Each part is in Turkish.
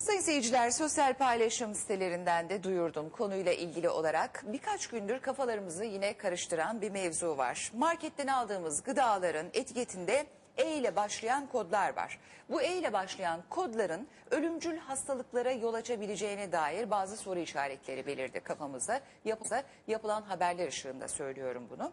Sayın seyirciler sosyal paylaşım sitelerinden de duyurdum konuyla ilgili olarak. Birkaç gündür kafalarımızı yine karıştıran bir mevzu var. Marketten aldığımız gıdaların etiketinde E ile başlayan kodlar var. Bu E ile başlayan kodların ölümcül hastalıklara yol açabileceğine dair bazı soru işaretleri belirdi kafamıza. Yapıza, yapılan haberler ışığında söylüyorum bunu.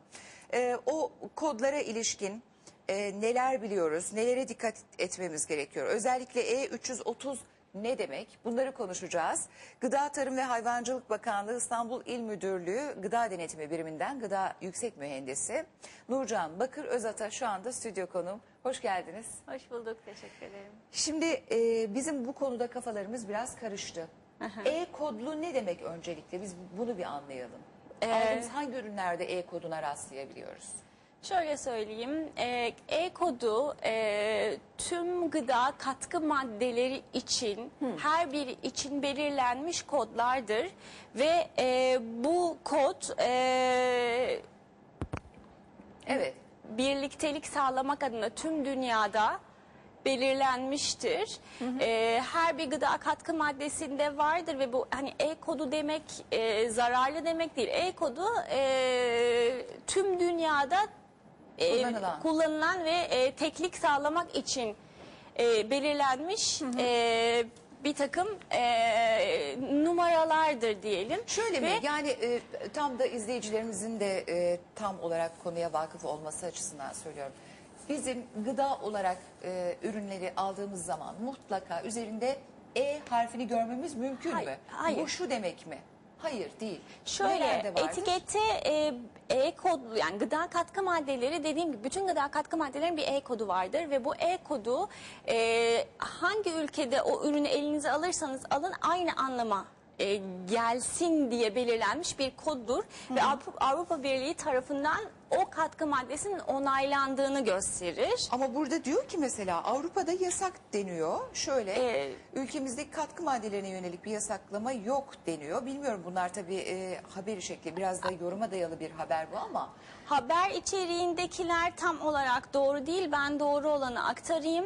Ee, o kodlara ilişkin e, neler biliyoruz, nelere dikkat etmemiz gerekiyor? Özellikle E330 ne demek? Bunları konuşacağız. Gıda Tarım ve Hayvancılık Bakanlığı İstanbul İl Müdürlüğü Gıda Denetimi Biriminden Gıda Yüksek Mühendisi Nurcan Bakır Özata şu anda stüdyo konuğum. Hoş geldiniz. Hoş bulduk, teşekkür ederim. Şimdi e, bizim bu konuda kafalarımız biraz karıştı. E kodlu ne demek öncelikle? Biz bunu bir anlayalım. Aldığımız hangi ürünlerde E koduna rastlayabiliyoruz? Şöyle söyleyeyim, e, E-kodu e, tüm gıda katkı maddeleri için, her biri için belirlenmiş kodlardır. Ve e, bu kod e, Evet. birliktelik sağlamak adına tüm dünyada belirlenmiştir. Ee, her bir gıda katkı maddesinde vardır ve bu hani E kodu demek e, zararlı demek değil. E kodu e, tüm dünyada e, Kullanılan. kullanılan ve e, teklik sağlamak için e, belirlenmiş e, bir takım e, numaralardır diyelim. Şöyle Ve- mi? Yani e, tam da izleyicilerimizin de e, tam olarak konuya vakıf olması açısından söylüyorum. Bizim gıda olarak e, ürünleri aldığımız zaman mutlaka üzerinde E harfini görmemiz mümkün Hayır, mü? hayır. Bu şu demek mi? Hayır değil. Şöyle vardır? etikette e, E kodlu yani gıda katkı maddeleri dediğim gibi bütün gıda katkı maddelerinin bir E kodu vardır ve bu E kodu e, hangi ülkede o ürünü elinize alırsanız alın aynı anlama e, gelsin diye belirlenmiş bir koddur ve Avrupa, Avrupa Birliği tarafından o katkı maddesinin onaylandığını gösterir. Ama burada diyor ki mesela Avrupa'da yasak deniyor. Şöyle Ee, ülkemizdeki katkı maddelerine yönelik bir yasaklama yok deniyor. Bilmiyorum bunlar tabii e, haberi şekli biraz da yoruma dayalı bir haber bu ama Haber içeriğindekiler tam olarak doğru değil. Ben doğru olanı aktarayım.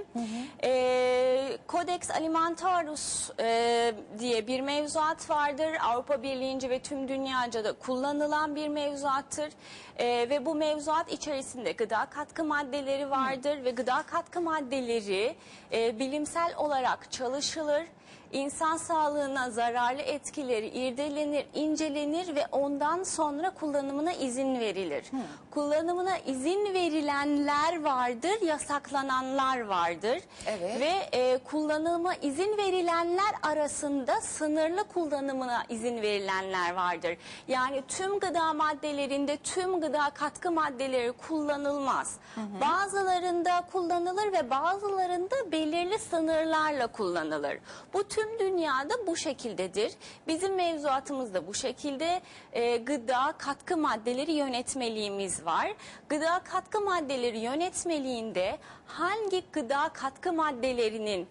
Ee, Codex Alimentarus e, diye bir mevzuat vardır. Avrupa Birliği'nce ve tüm dünyaca da kullanılan bir mevzuattır. Ee, ve bu mevzuat içerisinde gıda katkı maddeleri vardır ve gıda katkı maddeleri e, bilimsel olarak çalışılır. İnsan sağlığına zararlı etkileri irdelenir, incelenir ve ondan sonra kullanımına izin verilir. Kullanımına izin verilenler vardır, yasaklananlar vardır. Evet. Ve e, kullanıma izin verilenler arasında sınırlı kullanımına izin verilenler vardır. Yani tüm gıda maddelerinde tüm gıda katkı maddeleri kullanılmaz. Bazılarında kullanılır ve bazılarında belirli sınırlarla kullanılır. Bu tüm dünyada bu şekildedir. Bizim mevzuatımız da bu şekilde e, gıda katkı maddeleri yönetmeliğimiz var. Gıda katkı maddeleri yönetmeliğinde hangi gıda katkı maddelerinin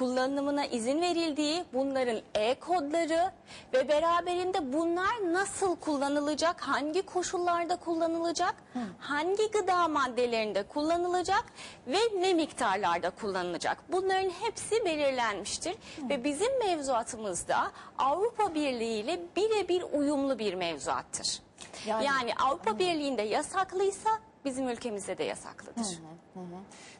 kullanımına izin verildiği, bunların e-kodları ve beraberinde bunlar nasıl kullanılacak, hangi koşullarda kullanılacak, hangi gıda maddelerinde kullanılacak ve ne miktarlarda kullanılacak. Bunların hepsi belirlenmiştir ve bizim mevzuatımızda Avrupa Birliği ile birebir uyumlu bir mevzuattır. Yani- Yani, Avrupa Birliği'nde yasaklıysa bizim ülkemizde de yasaklıdır.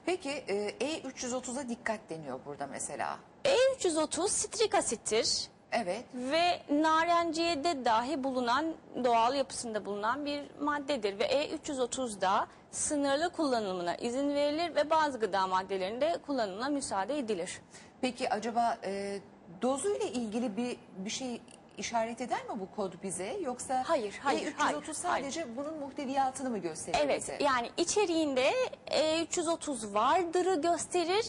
peki e, E330'a dikkat deniyor burada mesela. E330 sitrik asittir. Evet. ve narenciyede dahi bulunan doğal yapısında bulunan bir maddedir ve E330'da sınırlı kullanımına izin verilir ve bazı gıda maddelerinde kullanımına müsaade edilir. Peki acaba e, dozuyla ilgili bir bir şey işaret eder mi bu kod bize yoksa Hayır, hayır, E330 hayır, sadece bunun muhteviyatını mı gösteriyor Evet bize? yani içeriğinde E330 vardırı gösterir.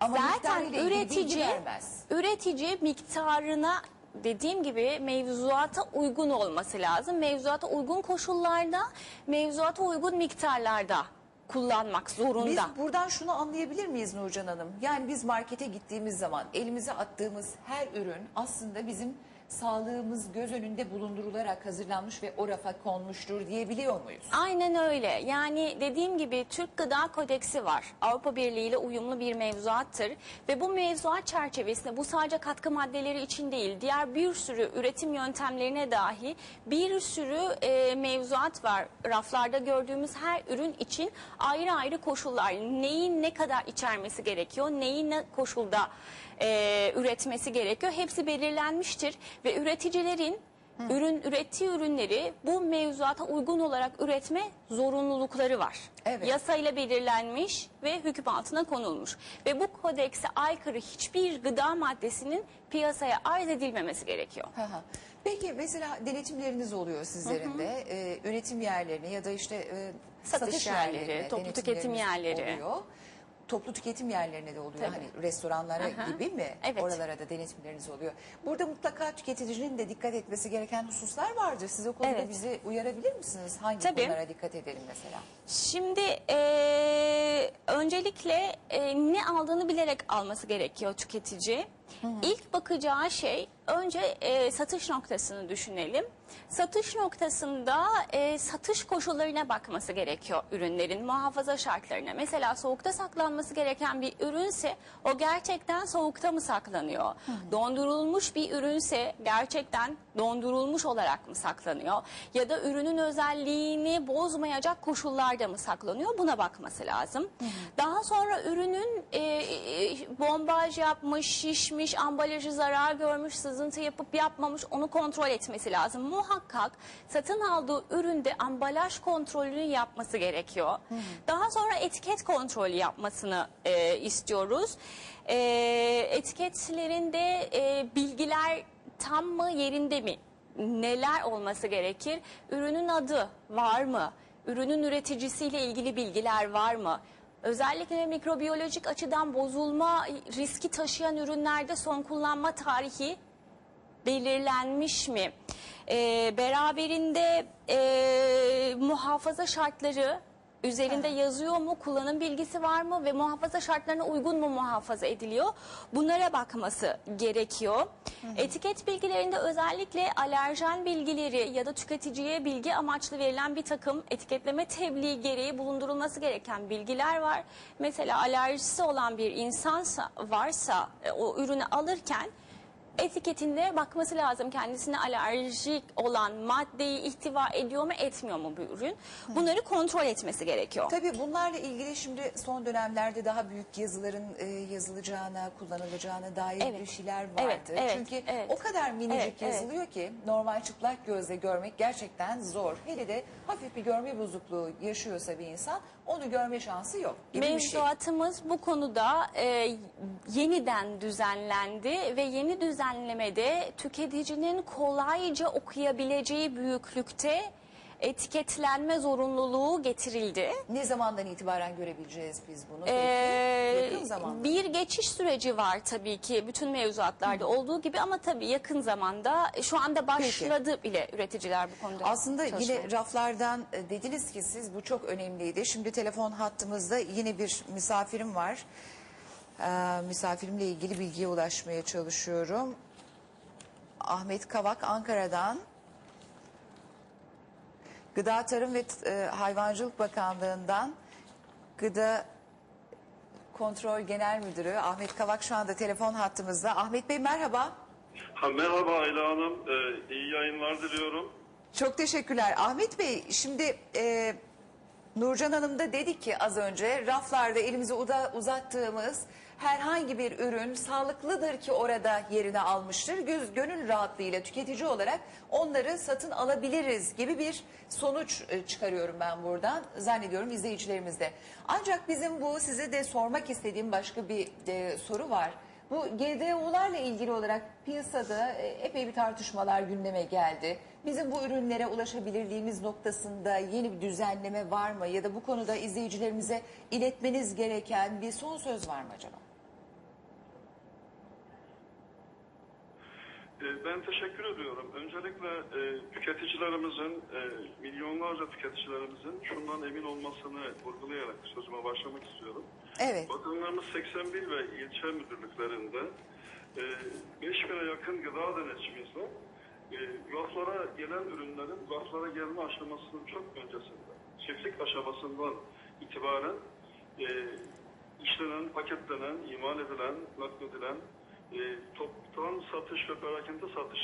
Ama Zaten miktarıyla ilgili bilgi üretici vermez. üretici miktarına dediğim gibi mevzuata uygun olması lazım. Mevzuata uygun koşullarda, mevzuata uygun miktarlarda kullanmak zorunda. Biz buradan şunu anlayabilir miyiz Nurcan Hanım? Yani biz markete gittiğimiz zaman elimize attığımız her ürün aslında bizim sağlığımız göz önünde bulundurularak hazırlanmış ve o rafa konmuştur diyebiliyor muyuz? Aynen öyle. Yani dediğim gibi Türk Gıda Kodeksi var. Avrupa Birliği ile uyumlu bir mevzuattır. Ve bu mevzuat çerçevesinde bu sadece katkı maddeleri için değil, diğer bir sürü üretim yöntemlerine dahi bir sürü e, mevzuat var. Raflarda gördüğümüz her ürün için ayrı ayrı koşullar. Neyin ne kadar içermesi gerekiyor, neyi ne koşulda e, üretmesi gerekiyor. Hepsi belirlenmiştir ve üreticilerin ürün ürettiği ürünleri bu mevzuata uygun olarak üretme zorunlulukları var. Evet. Yasayla belirlenmiş ve hüküm altına konulmuş. Ve bu kodekse aykırı hiçbir gıda maddesinin piyasaya arz edilmemesi gerekiyor. Hı hı. Peki mesela denetimleriniz oluyor sizlerin de Ee, üretim yerlerine ya da işte e, Satış satış yerleri, yerlerine toplu tüketim yerleri. oluyor. Toplu tüketim yerlerine de oluyor. Tabii. Hani restoranlara Aha. gibi mi? Evet. Oralara da denetimleriniz oluyor. Burada mutlaka tüketicinin de dikkat etmesi gereken hususlar vardır. Siz o konuda Evet. bizi uyarabilir misiniz? Hangi Tabii. konulara dikkat edelim mesela? Şimdi eee, öncelikle eee, ne aldığını bilerek alması gerekiyor tüketici. İlk bakacağı şey önce eee, satış noktasını düşünelim. Satış noktasında eee, satış koşullarına bakması gerekiyor ürünlerin muhafaza şartlarına. Mesela soğukta saklanması gereken bir ürünse o gerçekten soğukta mı saklanıyor? Dondurulmuş bir ürünse gerçekten dondurulmuş olarak mı saklanıyor? Ya da ürünün özelliğini bozmayacak koşullarda mı saklanıyor? Buna bakması lazım. Daha sonra ürünün e, e, bombaj yapmış, şişmiş, ambalajı zarar görmüş, sızıntı yapıp yapmamış onu kontrol etmesi lazım. Muhakkak satın aldığı üründe ambalaj kontrolünü yapması gerekiyor. Daha sonra etiket kontrolü yapmasını e, istiyoruz. E, etiketlerinde e, bilgiler tam mı yerinde mi? Neler olması gerekir? Ürünün adı var mı? Ürünün üreticisiyle ilgili bilgiler var mı? Özellikle mikrobiyolojik açıdan bozulma riski taşıyan ürünlerde son kullanma tarihi belirlenmiş mi? Ee, beraberinde e, muhafaza şartları üzerinde yazıyor mu? Kullanım bilgisi var mı? Ve muhafaza şartlarına uygun mu muhafaza ediliyor? Bunlara bakması gerekiyor. Etiket bilgilerinde özellikle alerjen bilgileri ya da tüketiciye bilgi amaçlı verilen bir takım etiketleme tebliği gereği bulundurulması gereken bilgiler var. Mesela alerjisi olan bir insansa varsa e, o ürünü alırken etiketinde bakması lazım kendisine alerjik olan maddeyi ihtiva ediyor mu etmiyor mu bu ürün. Bunları kontrol etmesi gerekiyor. Tabii bunlarla ilgili şimdi son dönemlerde daha büyük yazıların e, yazılacağına, kullanılacağına dair Evet. bir şeyler vardı. Evet, evet, Çünkü evet. o kadar minicik Evet, evet. yazılıyor ki normal çıplak gözle görmek gerçekten zor. Hele de hafif bir görme bozukluğu yaşıyorsa bir insan onu görme şansı yok gibi bir şey. Mevzuatımız bu konuda e, yeniden düzenlendi ve yeni düzenlemede tüketicinin kolayca okuyabileceği büyüklükte etiketlenme zorunluluğu getirildi. Ne zamandan itibaren görebileceğiz biz bunu? Peki? Ee, Yakın zamanda. bir geçiş süreci var tabii ki bütün mevzuatlarda olduğu gibi ama tabii yakın zamanda e, şu anda başladı bile üreticiler bu konuda. Aslında çalışmaya. yine raflardan e, dediniz ki siz bu çok önemliydi. Şimdi telefon hattımızda yine bir misafirim var. Ee, misafirimle ilgili bilgiye ulaşmaya çalışıyorum. Ahmet Kavak Ankara'dan. Gıda Tarım ve e, Hayvancılık Bakanlığı'ndan Gıda Kontrol Genel Müdürü Ahmet Kavak şu anda telefon hattımızda. Ahmet Bey merhaba. Ha, merhaba Ayla Hanım. Ee, iyi yayınlar diliyorum. Çok teşekkürler. Ahmet Bey şimdi e, Nurcan Hanım da dedi ki az önce raflarda elimizi uda- uzattığımız herhangi bir ürün sağlıklıdır ki orada yerini almıştır. Göz, gönül rahatlığıyla tüketici olarak onları satın alabiliriz gibi bir sonuç e, çıkarıyorum ben buradan. Zannediyorum izleyicilerimiz de. Ancak bizim bu size de sormak istediğim başka bir e, soru var. Bu GDO'larla ilgili olarak piyasada e, epey bir tartışmalar gündeme geldi. Bizim bu ürünlere ulaşabilirliğimiz noktasında yeni bir düzenleme var mı? Ya da bu konuda izleyicilerimize iletmeniz gereken bir son söz var mı acaba? Ee, ben teşekkür ediyorum. Öncelikle e, tüketicilerimizin, e, milyonlarca tüketicilerimizin şundan emin olmasını vurgulayarak sözüme başlamak istiyorum. Evet. Bakanlarımız 81 ve ilçe müdürlüklerinde 5000'e yakın gıda denetçimiz var. E, raflara gelen ürünlerin raflara gelme aşamasının çok öncesinde, çiftlik aşamasından itibaren e, işlenen, paketlenen, imal edilen, nakledilen, e, toptan satış ve perakende satış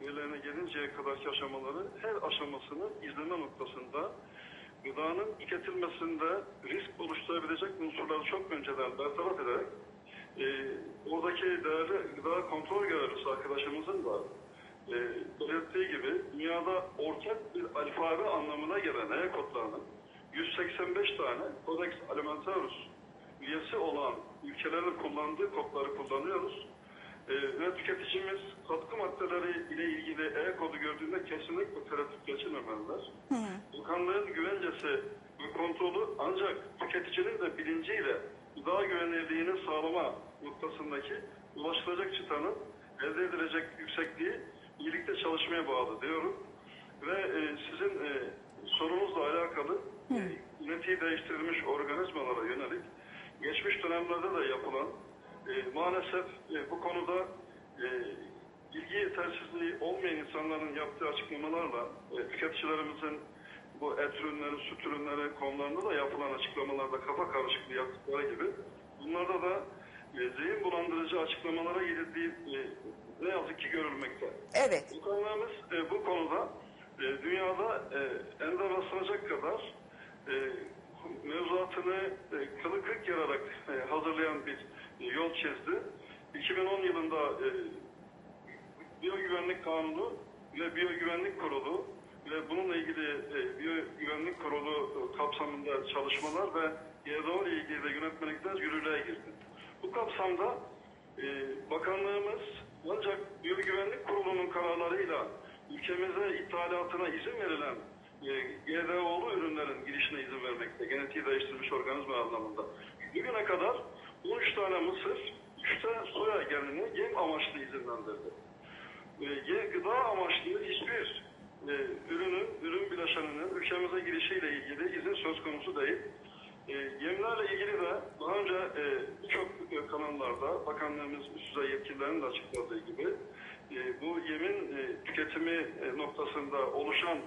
yerlerine gelinceye kadarki aşamaları her aşamasını izleme noktasında gıdanın tüketilmesinde risk oluşturabilecek unsurları çok önceden bertaraf ederek e, oradaki değerli gıda kontrol görevlisi arkadaşımızın da e, belirttiği gibi dünyada ortak bir alfabe anlamına gelen E kodlarının 185 tane Codex Alimentarius üyesi olan ülkelerin kullandığı kodları kullanıyoruz. Ee, ve tüketicimiz katkı maddeleri ile ilgili E kodu gördüğünde kesinlikle tereddüt geçirmemeliler. Bakanlığın güvencesi ve kontrolü ancak tüketicinin de bilinciyle gıda güvenilirliğini sağlama noktasındaki ulaşılacak çıtanın elde edilecek yüksekliği çalışmaya bağlı diyorum. Ve e, sizin e, sorunuzla alakalı e, yönetiyi değiştirilmiş organizmalara yönelik geçmiş dönemlerde de yapılan e, maalesef e, bu konuda e, bilgi yetersizliği olmayan insanların yaptığı açıklamalarla e, tüketicilerimizin bu et ürünleri, süt ürünleri konularında da yapılan açıklamalarda kafa karışıklığı yaptıkları gibi bunlarda da e, zihin bulandırıcı açıklamalara gidildiği e, görülmekte. Evet. Bakanlığımız e, bu konuda e, dünyada e, ender rastlanacak kadar e, mevzuatını e, kılı kırk yararak e, hazırlayan bir yol çizdi. 2010 yılında e, Biyogüvenlik Kanunu ve Biyogüvenlik Kurulu ve bununla ilgili e, Biyogüvenlik Kurulu e, kapsamında çalışmalar ve GDO ile ilgili de yönetmelikler yürürlüğe girdi. Bu kapsamda e, bakanlığımız ancak Biyogüvenlik Kararlarıyla ülkemize ithalatına izin verilen e, GDO'lu ürünlerin girişine izin vermekte, genetiği değiştirilmiş organizma anlamında. Bugüne kadar 13 tane mısır, 3 tane soya genini yem amaçlı izinlendirdi. E, gıda amaçlı hiçbir e, ürünün, ürün bileşeninin ülkemize girişiyle ilgili izin söz konusu değil. E, yemlerle ilgili de daha önce e, birçok kanallarda bakanlığımız üst düzey yetkililerinin de açıkladığı gibi e, bu yemin e, tüketimi e, noktasında oluşan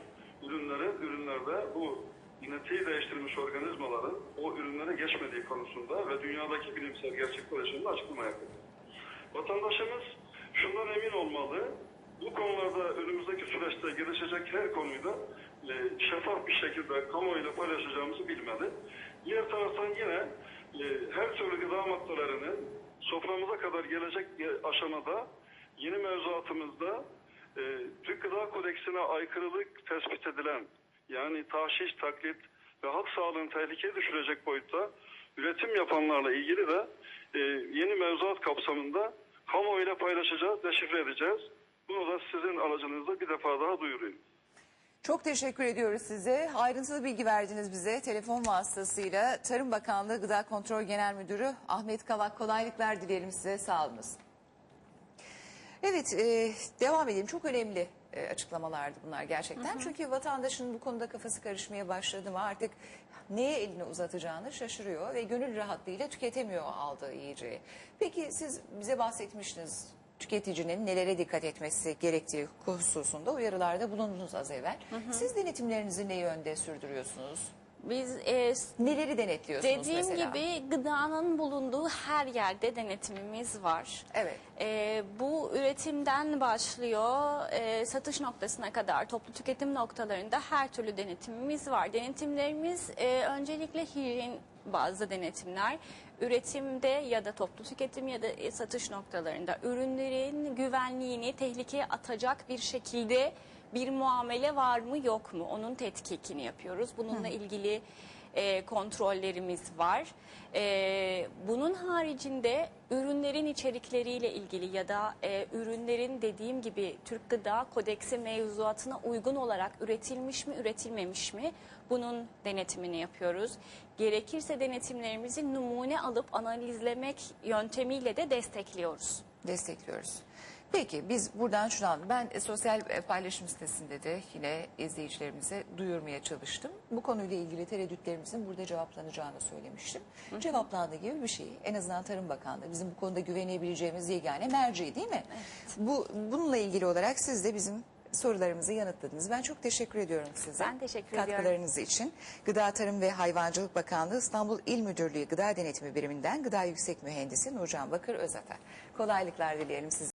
ürünlerin ürünlerde bu genetiği değiştirilmiş organizmaların o ürünlere geçmediği konusunda ve dünyadaki bilimsel gerçekler yaşında açıklama yapıldı. Vatandaşımız şundan emin olmalı. Bu konularda önümüzdeki süreçte gelişecek her konuyu da e, şeffaf bir şekilde kamuoyuyla paylaşacağımızı bilmeli. Diğer taraftan yine e, türlü gıda maddelerinin soframıza kadar gelecek aşamada yeni mevzuatımızda e, Türk Gıda Kodeksine aykırılık tespit edilen yani tahşiş, taklit ve halk sağlığını tehlikeye düşürecek boyutta üretim yapanlarla ilgili de e, yeni mevzuat kapsamında kamuoyuyla paylaşacağız, deşifre edeceğiz. Bunu da sizin aracınızda bir defa daha duyurayım. Çok teşekkür ediyoruz size. Ayrıntılı bilgi verdiniz bize telefon vasıtasıyla. Tarım Bakanlığı Gıda Kontrol Genel Müdürü Ahmet Kavak kolaylıklar dileyelim size. Sağ olunuz. Evet e, devam edelim. Çok önemli e, açıklamalardı bunlar gerçekten. Çünkü vatandaşın bu konuda kafası karışmaya başladı mı artık neye elini uzatacağını şaşırıyor ve gönül rahatlığıyla tüketemiyor aldığı yiyeceği. Peki siz bize bahsetmiştiniz tüketicinin nelere dikkat etmesi gerektiği hususunda uyarılarda bulundunuz az evvel. Siz denetimlerinizi ne yönde sürdürüyorsunuz? Biz e, Neleri denetliyorsunuz dediğim mesela? gibi gıdanın bulunduğu her yerde denetimimiz var. Evet. E, bu üretimden başlıyor e, satış noktasına kadar toplu tüketim noktalarında her türlü denetimimiz var. Denetimlerimiz e, öncelikle hijyen bazlı denetimler. Üretimde ya da toplu tüketim ya da e, satış noktalarında ürünlerin güvenliğini tehlikeye atacak bir şekilde bir muamele var mı yok mu onun tetkikini yapıyoruz. Bununla ilgili e, kontrollerimiz var. E, bunun haricinde ürünlerin içerikleriyle ilgili ya da e, ürünlerin dediğim gibi Türk Gıda Kodeksi mevzuatına uygun olarak üretilmiş mi üretilmemiş mi bunun denetimini yapıyoruz. Gerekirse denetimlerimizi numune alıp analizlemek yöntemiyle de destekliyoruz. Destekliyoruz. Peki biz buradan anladım. Ben e, sosyal e, paylaşım sitesinde de yine izleyicilerimize duyurmaya çalıştım. Bu konuyla ilgili tereddütlerimizin burada cevaplanacağını söylemiştim. Cevaplandığı gibi bir şey. En azından Tarım Bakanlığı bizim bu konuda güvenebileceğimiz yegane merci değil mi? Bu Bununla ilgili olarak siz de bizim sorularımızı yanıtladınız. Ben çok teşekkür ediyorum size. Ben teşekkür ediyorum. Katkılarınız için. Gıda Tarım ve Hayvancılık Bakanlığı İstanbul İl Müdürlüğü Gıda Denetimi Biriminden Gıda Yüksek Mühendisi Nurcan Bakır Özafer. Kolaylıklar dileyelim size.